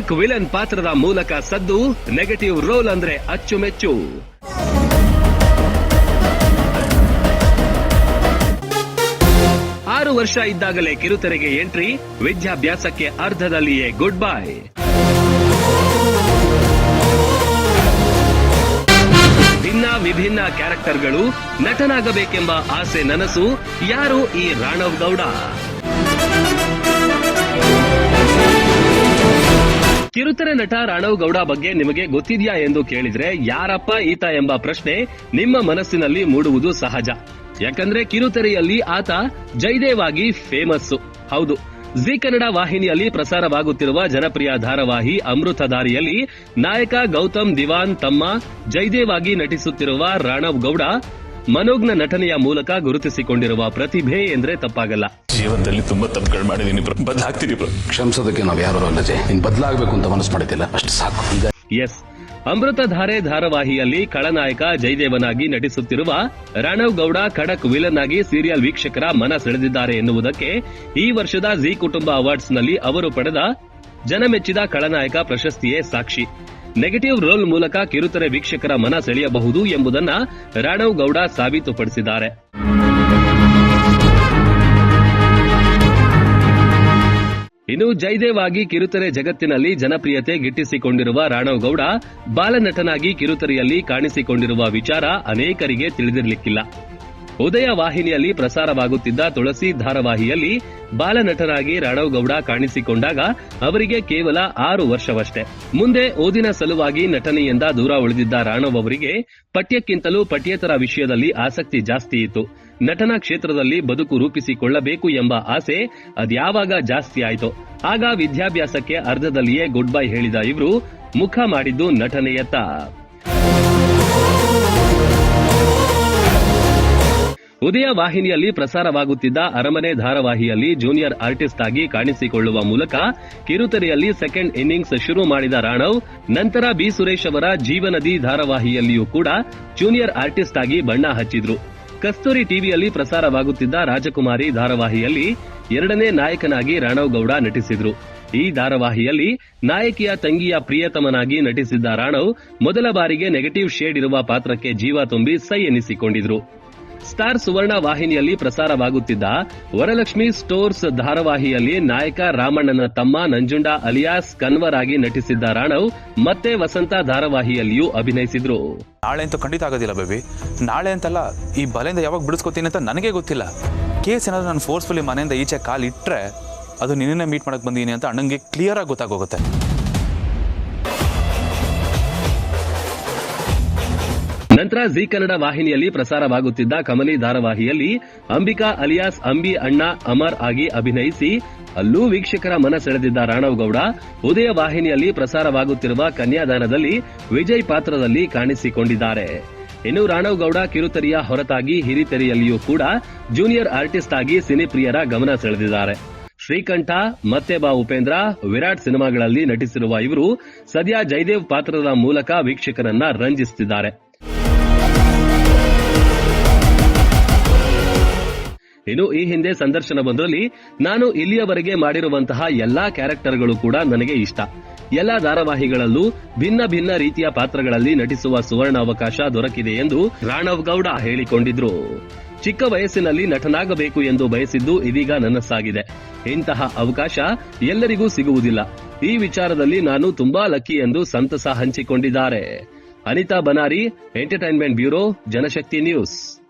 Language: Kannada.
ಖಡಕ್ ವಿಲನ್ ಪಾತ್ರದ ಮೂಲಕ ಸದ್ದು ನೆಗೆಟಿವ್ ರೋಲ್ ಅಂದ್ರೆ ಅಚ್ಚುಮೆಚ್ಚು. ಆರು ವರ್ಷ ಇದ್ದಾಗಲೇ ಕಿರುತೆರೆಗೆ ಎಂಟ್ರಿ, ವಿದ್ಯಾಭ್ಯಾಸಕ್ಕೆ ಅರ್ಧದಲ್ಲಿಯೇ ಗುಡ್ ಬೈ ಭಿನ್ನ ವಿಭಿನ್ನ ಕ್ಯಾರೆಕ್ಟರ್ಗಳು ನಟನಾಗಬೇಕೆಂಬ ಆಸೆ ನನಸು, ಯಾರು ಈ ರಾಣವ್ ಗೌಡ? ಕಿರುತೆರೆ ನಟ ರಾಣವ್ ಗೌಡ ಬಗ್ಗೆ ನಿಮಗೆ ಗೊತ್ತಿದ್ಯಾ ಎಂದು ಕೇಳಿದ್ರೆ ಯಾರಪ್ಪ ಈತ ಎಂಬ ಪ್ರಶ್ನೆ ನಿಮ್ಮ ಮನಸ್ಸಿನಲ್ಲಿ ಮೂಡುವುದು ಸಹಜ. ಯಾಕಂದ್ರೆ ಕಿರುತೆರೆಯಲ್ಲಿ ಆತ ಜೈದೇವ್ ಆಗಿ ಫೇಮಸ್ ಹೌದು. ಜಿ ಕನ್ನಡ ವಾಹಿನಿಯಲ್ಲಿ ಪ್ರಸಾರವಾಗುತ್ತಿರುವ ಜನಪ್ರಿಯ ಧಾರಾವಾಹಿ ಅಮೃತಧಾರಿಯಲ್ಲಿ ನಾಯಕ ಗೌತಮ್ ದಿವಾನ್ ತಮ್ಮ ಜೈದೇವ್ ಆಗಿ ನಟಿಸುತ್ತಿರುವ ರಾಣವ್ ಗೌಡ ಮನೋಜ್ಞ ನಟನೆಯ ಮೂಲಕ ಗುರುತಿಸಿಕೊಂಡಿರುವ ಪ್ರತಿಭೆ ಎಂದ್ರೆ ತಪ್ಪಾಗಲ್ಲ. ಜೀವನದಲ್ಲಿ ತುಂಬಾ ತಪ್ಪುಗಳು ಮಾಡಿದೀನಿ ಬದಲಾಗ್ತೀನಿ ಬ್ರೋ ಕ್ಷಮಿಸೋದಕ್ಕೆ ನಾವು ಯಾರು ಅಲ್ಲಜೆ ನೀನ್ ಬದಲಾಗಬೇಕು ಅಂತ ಮನಸ್ಸು ಮಾಡಿದ್ದಿಲ್ಲ ಅಷ್ಟು ಸಾಕು. ಎಸ್ ಅಮೃತಧಾರೆ ಧಾರಾವಾಹಿಯಲ್ಲಿ ಖಳನಾಯಕ ಜಯದೇವನಾಗಿ ನಟಿಸುತ್ತಿರುವ ರಾಣವ್ ಗೌಡ ಖಡಕ್ ವಿಲನ್ ಆಗಿ ಸೀರಿಯಲ್ ವೀಕ್ಷಕರ ಮನ ಸೆಳೆದಿದ್ದಾರೆ ಎನ್ನುವುದಕ್ಕೆ ಈ ವರ್ಷದ ಜಿ ಕುಟುಂಬ ಅವಾರ್ಡ್ಸ್ನಲ್ಲಿ ಅವರು ಪಡೆದ ಜನಮೆಚ್ಚಿದ ಖಳನಾಯಕ ಪ್ರಶಸ್ತಿಯೇ ಸಾಕ್ಷಿ. ನೆಗೆಟಿವ್ ರೋಲ್ ಮೂಲಕ ಕಿರುತೆರೆ ವೀಕ್ಷಕರ ಮನ ಸೆಳೆಯಬಹುದು ಎಂಬುದನ್ನ ರಾಣವ್ ಗೌಡ ಸಾಬೀತುಪಡಿಸಿದ್ದಾರೆ. ಇನ್ನು ಜೈದೇವ್ ಆಗಿ ಕಿರುತೆರೆ ಜಗತ್ತಿನಲ್ಲಿ ಜನಪ್ರಿಯತೆ ಗಿಟ್ಟಿಸಿಕೊಂಡಿರುವ ರಾಣವ್ ಗೌಡ ಬಾಲನಟನಾಗಿ ಕಿರುತೆರೆಯಲ್ಲಿ ಕಾಣಿಸಿಕೊಂಡಿರುವ ವಿಚಾರ ಅನೇಕರಿಗೆ ತಿಳಿದಿರಲಿಕ್ಕಿಲ್ಲ. ಉದಯ ವಾಹಿನಿಯಲ್ಲಿ ಪ್ರಸಾರವಾಗುತ್ತಿದ್ದ ತುಳಸಿ ಧಾರಾವಾಹಿಯಲ್ಲಿ ಬಾಲನಟರಾಗಿ ರಾಣವ್ ಗೌಡ ಕಾಣಿಸಿಕೊಂಡಾಗ ಅವರಿಗೆ ಕೇವಲ ಆರು ವರ್ಷವಷ್ಟೇ. ಮುಂದೆ ಓದಿನ ಸಲುವಾಗಿ ನಟನೆಯಿಂದ ದೂರ ಉಳಿದಿದ್ದ ರಾಣವ್ ಅವರಿಗೆ ಪಠ್ಯಕ್ಕಿಂತಲೂ ಪಠ್ಯೇತರ ವಿಷಯದಲ್ಲಿ ಆಸಕ್ತಿ ಜಾಸ್ತಿ ಇತ್ತು. ನಟನಾ ಕ್ಷೇತ್ರದಲ್ಲಿ ಬದುಕು ರೂಪಿಸಿಕೊಳ್ಳಬೇಕು ಎಂಬ ಆಸೆ ಅದ್ಯಾವಾಗ ಜಾಸ್ತಿ ಆಯಿತು. ಆಗ ವಿದ್ಯಾಭ್ಯಾಸಕ್ಕೆ ಅರ್ಧದಲ್ಲಿಯೇ ಗುಡ್ ಬೈ ಹೇಳಿದ ಇವರು ಮುಖ ಮಾಡಿದ್ದು ನಟನೆಯತ್ತ. ಉದಯ ವಾಹಿನಿಯಲ್ಲಿ ಪ್ರಸಾರವಾಗುತ್ತಿದ್ದ ಅರಮನೆ ಧಾರಾವಾಹಿಯಲ್ಲಿ ಜೂನಿಯರ್ ಆರ್ಟಿಸ್ಟ್ ಆಗಿ ಕಾಣಿಸಿಕೊಳ್ಳುವ ಮೂಲಕ ಕಿರುತೆರೆಯಲ್ಲಿ ಸೆಕೆಂಡ್ ಇನ್ನಿಂಗ್ಸ್ ಶುರು ಮಾಡಿದ ರಾಣವ್, ನಂತರ ಬಿ. ಸುರೇಶ್ ಅವರ ಜೀವನದಿ ಧಾರಾವಾಹಿಯಲ್ಲಿಯೂ ಕೂಡ ಜೂನಿಯರ್ ಆರ್ಟಿಸ್ಟ್ ಆಗಿ ಬಣ್ಣ ಹಚ್ಚಿದ್ರು. ಕಸ್ತೂರಿ ಟಿವಿಯಲ್ಲಿ ಪ್ರಸಾರವಾಗುತ್ತಿದ್ದ ರಾಜಕುಮಾರಿ ಧಾರಾವಾಹಿಯಲ್ಲಿ ಎರಡನೇ ನಾಯಕನಾಗಿ ರಾಣವ್ ಗೌಡ ನಟಿಸಿದ್ರು. ಈ ಧಾರಾವಾಹಿಯಲ್ಲಿ ನಾಯಕಿಯ ತಂಗಿಯ ಪ್ರಿಯತಮನಾಗಿ ನಟಿಸಿದ್ದ ರಾಣವ್ ಮೊದಲ ಬಾರಿಗೆ ನೆಗೆಟಿವ್ ಶೇಡ್ ಇರುವ ಪಾತ್ರಕ್ಕೆ ಜೀವ ತುಂಬಿ ಸೈ ಎನಿಸಿಕೊಂಡಿದ್ರು. ಸ್ಟಾರ್ ಸುವರ್ಣ ವಾಹಿನಿಯಲ್ಲಿ ಪ್ರಸಾರವಾಗುತ್ತಿದ್ದ ವರಲಕ್ಷ್ಮಿ ಸ್ಟೋರ್ಸ್ ಧಾರಾವಾಹಿಯಲ್ಲಿ ನಾಯಕ ರಾಮಣ್ಣನ ತಮ್ಮ ನಂಜುಂಡ ಅಲಿಯಾಸ್ ಕನ್ವರ್ ಆಗಿ ನಟಿಸಿದ್ದ ರಾಣವ್ ಮತ್ತೆ ವಸಂತ ಧಾರಾವಾಹಿಯಲ್ಲಿಯೂ ಅಭಿನಯಿಸಿದ್ರು. ನಾಳೆ ಅಂತೂ ಖಂಡಿತ ಆಗೋದಿಲ್ಲ ಬೇಬಿ. ನಾಳೆ ಅಂತಲ್ಲ ಈ ಬಲೆಯಿಂದ ಯಾವಾಗ ಬಿಡಿಸ್ಕೋತೀನಿ ಅಂತ ನನಗೆ ಗೊತ್ತಿಲ್ಲ. ಕೇಸ್ ಏನಾದ್ರು ನಾನು ಫೋರ್ಸ್ಫುಲಿ ಮನೆಯಿಂದ ಈಚೆ ಕಾಲ್ ಇಟ್ಟರೆ ಅದು ನಿನ್ನೆ ಮೀಟ್ ಮಾಡಕ್ ಬಂದೀನಿ ಅಂತ ಅಣ್ಣಂಗೆ ಕ್ಲಿಯರ್ ಆಗಿ ಗೊತ್ತಾಗೋಗುತ್ತೆ. ನಂತರ ಜಿ ಕನ್ನಡ ವಾಹಿನಿಯಲ್ಲಿ ಪ್ರಸಾರವಾಗುತ್ತಿದ್ದ ಕಮಲಿ ಧಾರಾವಾಹಿಯಲ್ಲಿ ಅಂಬಿಕಾ ಅಲಿಯಾಸ್ ಅಂಬಿ ಅಣ್ಣ ಅಮರ್ ಆಗಿ ಅಭಿನಯಿಸಿ ಅಲ್ಲೂ ವೀಕ್ಷಕರ ಮನ ಸೆಳೆದಿದ್ದ ರಾಣವ್ ಗೌಡ ಉದಯ ವಾಹಿನಿಯಲ್ಲಿ ಪ್ರಸಾರವಾಗುತ್ತಿರುವ ಕನ್ಯಾದಾನದಲ್ಲಿ ವಿಜಯ್ ಪಾತ್ರದಲ್ಲಿ ಕಾಣಿಸಿಕೊಂಡಿದ್ದಾರೆ. ಇನ್ನು ರಾಣವ್ ಗೌಡ ಕಿರುತೆರೆಯ ಹೊರತಾಗಿ ಹಿರಿತೆರೆಯಲ್ಲಿಯೂ ಕೂಡ ಜೂನಿಯರ್ ಆರ್ಟಿಸ್ಟ್ ಆಗಿ ಸಿನಿಪ್ರಿಯರ ಗಮನ ಸೆಳೆದಿದ್ದಾರೆ. ಶ್ರೀಕಂಠ, ಮತ್ತೆ ಬಾ ಉಪೇಂದ್ರ, ವಿರಾಟ್ ಸಿನಿಮಾಗಳಲ್ಲಿ ನಟಿಸಿರುವ ಇವರು ಸದ್ಯ ಜಯದೇವ್ ಪಾತ್ರದ ಮೂಲಕ ವೀಕ್ಷಕರನ್ನ ರಂಜಿಸುತ್ತಿದ್ದಾರೆ ಇನ್ನು ಈ ಹಿಂದೆ ಸಂದರ್ಶನ ಬಂದರಲ್ಲಿ ನಾನು ಇಲ್ಲಿಯವರೆಗೆ ಮಾಡಿರುವಂತಹ ಎಲ್ಲಾ ಕ್ಯಾರೆಕ್ಟರ್ಗಳು ಕೂಡ ನನಗೆ ಇಷ್ಟ. ಎಲ್ಲಾ ಧಾರಾವಾಹಿಗಳಲ್ಲೂ ಭಿನ್ನ ಭಿನ್ನ ರೀತಿಯ ಪಾತ್ರಗಳಲ್ಲಿ ನಟಿಸುವ ಸುವರ್ಣ ಅವಕಾಶ ದೊರಕಿದೆ ಎಂದು ರಾಣವ್ ಗೌಡ ಹೇಳಿಕೊಂಡಿದ್ರು. ಚಿಕ್ಕ ವಯಸ್ಸಿನಲ್ಲಿ ನಟನಾಗಬೇಕು ಎಂದು ಬಯಸಿದ್ದು ಇದೀಗ ನನಸಾಗಿದೆ. ಇಂತಹ ಅವಕಾಶ ಎಲ್ಲರಿಗೂ ಸಿಗುವುದಿಲ್ಲ. ಈ ವಿಚಾರದಲ್ಲಿ ನಾನು ತುಂಬಾ ಲಕ್ಕಿ ಎಂದು ಸಂತಸ ಹಂಚಿಕೊಂಡಿದ್ದಾರೆ. Anita Banari, entertainment bureau, Janashakti news.